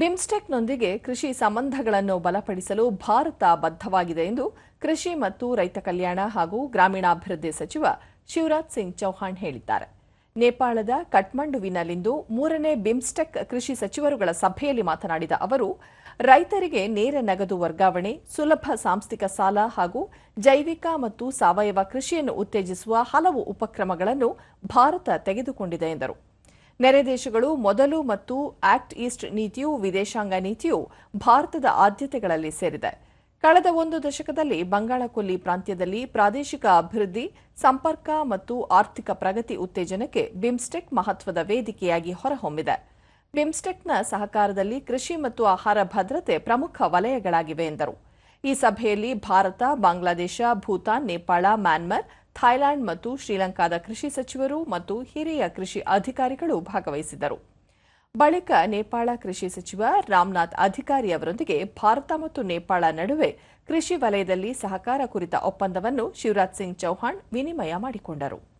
ಬಿಮ್ಸ್ಟೆಕ್ನೊಂದಿಗೆ ಕೃಷಿ ಸಂಬಂಧಗಳನ್ನು ಬಲಪಡಿಸಲು ಭಾರತ ಬದ್ಧವಾಗಿದೆ ಎಂದು ಕೃಷಿ ಮತ್ತು ರೈತ ಕಲ್ಯಾಣ ಹಾಗೂ ಗ್ರಾಮೀಣಾಭಿವೃದ್ಧಿ ಸಚಿವ ಶಿವರಾಜ್ ಸಿಂಗ್ ಚೌಹಾಣ್ ಹೇಳಿದ್ದಾರೆ. ನೇಪಾಳದ ಕಠ್ಮಂಡುವಿನಲ್ಲಿಂದು ಮೂರನೇ ಬಿಮ್ಸ್ಟೆಕ್ ಕೃಷಿ ಸಚಿವರುಗಳ ಸಭೆಯಲ್ಲಿ ಮಾತನಾಡಿದ ಅವರು, ರೈತರಿಗೆ ನೇರ ನಗದು ವರ್ಗಾವಣೆ, ಸುಲಭ ಸಾಂಸ್ಥಿಕ ಸಾಲ ಹಾಗೂ ಜೈವಿಕ ಮತ್ತು ಸಾವಯವ ಕೃಷಿಯನ್ನು ಉತ್ತೇಜಿಸುವ ಹಲವು ಉಪಕ್ರಮಗಳನ್ನು ಭಾರತ ತೆಗೆದುಕೊಂಡಿದೆ ಎಂದರು. ನೆರೆ ದೇಶಗಳು ಮೊದಲು ಮತ್ತು ಆಕ್ಟ್ ಈಸ್ಟ್ ನೀತಿಯು ವಿದೇಶಾಂಗ ನೀತಿಯು ಭಾರತದ ಆದ್ಯತೆಗಳಲ್ಲಿ ಸೇರಿದೆ. ಕಳೆದ ಒಂದು ದಶಕದಲ್ಲಿ ಬಂಗಾಳಕೊಲ್ಲಿ ಪ್ರಾಂತ್ಯದಲ್ಲಿ ಪ್ರಾದೇಶಿಕ ಅಭಿವೃದ್ಧಿ, ಸಂಪರ್ಕ ಮತ್ತು ಆರ್ಥಿಕ ಪ್ರಗತಿ ಉತ್ತೇಜನಕ್ಕೆ ಬಿಮ್ಸ್ಟೆಕ್ ಮಹತ್ವದ ವೇದಿಕೆಯಾಗಿ ಹೊರಹೊಮ್ಮಿದೆ. ಬಿಮ್ಸ್ಟೆಕ್ನ ಸಹಕಾರದಲ್ಲಿ ಕೃಷಿ ಮತ್ತು ಆಹಾರ ಭದ್ರತೆ ಪ್ರಮುಖ ವಲಯಗಳಾಗಿವೆ ಎಂದರು. ಈ ಸಭೆಯಲ್ಲಿ ಭಾರತ, ಬಾಂಗ್ಲಾದೇಶ, ಭೂತಾನ್, ನೇಪಾಳ, ಮ್ಯಾನ್ಮಾರ್ ಥೈಲ್ಯಾಂಡ್ ಮತ್ತು ಶ್ರೀಲಂಕಾದ ಕೃಷಿ ಸಚಿವರು ಮತ್ತು ಹಿರಿಯ ಕೃಷಿ ಅಧಿಕಾರಿಗಳು ಭಾಗವಹಿಸಿದ್ದರು. ಬಳಿಕ ನೇಪಾಳ ಕೃಷಿ ಸಚಿವ ರಾಮನಾಥ್ ಅಧಿಕಾರಿ ಅವರೊಂದಿಗೆ ಭಾರತ ಮತ್ತು ನೇಪಾಳ ನಡುವೆ ಕೃಷಿ ವಲಯದಲ್ಲಿ ಸಹಕಾರ ಕುರಿತ ಒಪ್ಪಂದವನ್ನು ಶಿವರಾಜ್ ಸಿಂಗ್ ಚೌಹಾಣ್ ವಿನಿಮಯ ಮಾಡಿಕೊಂಡರು.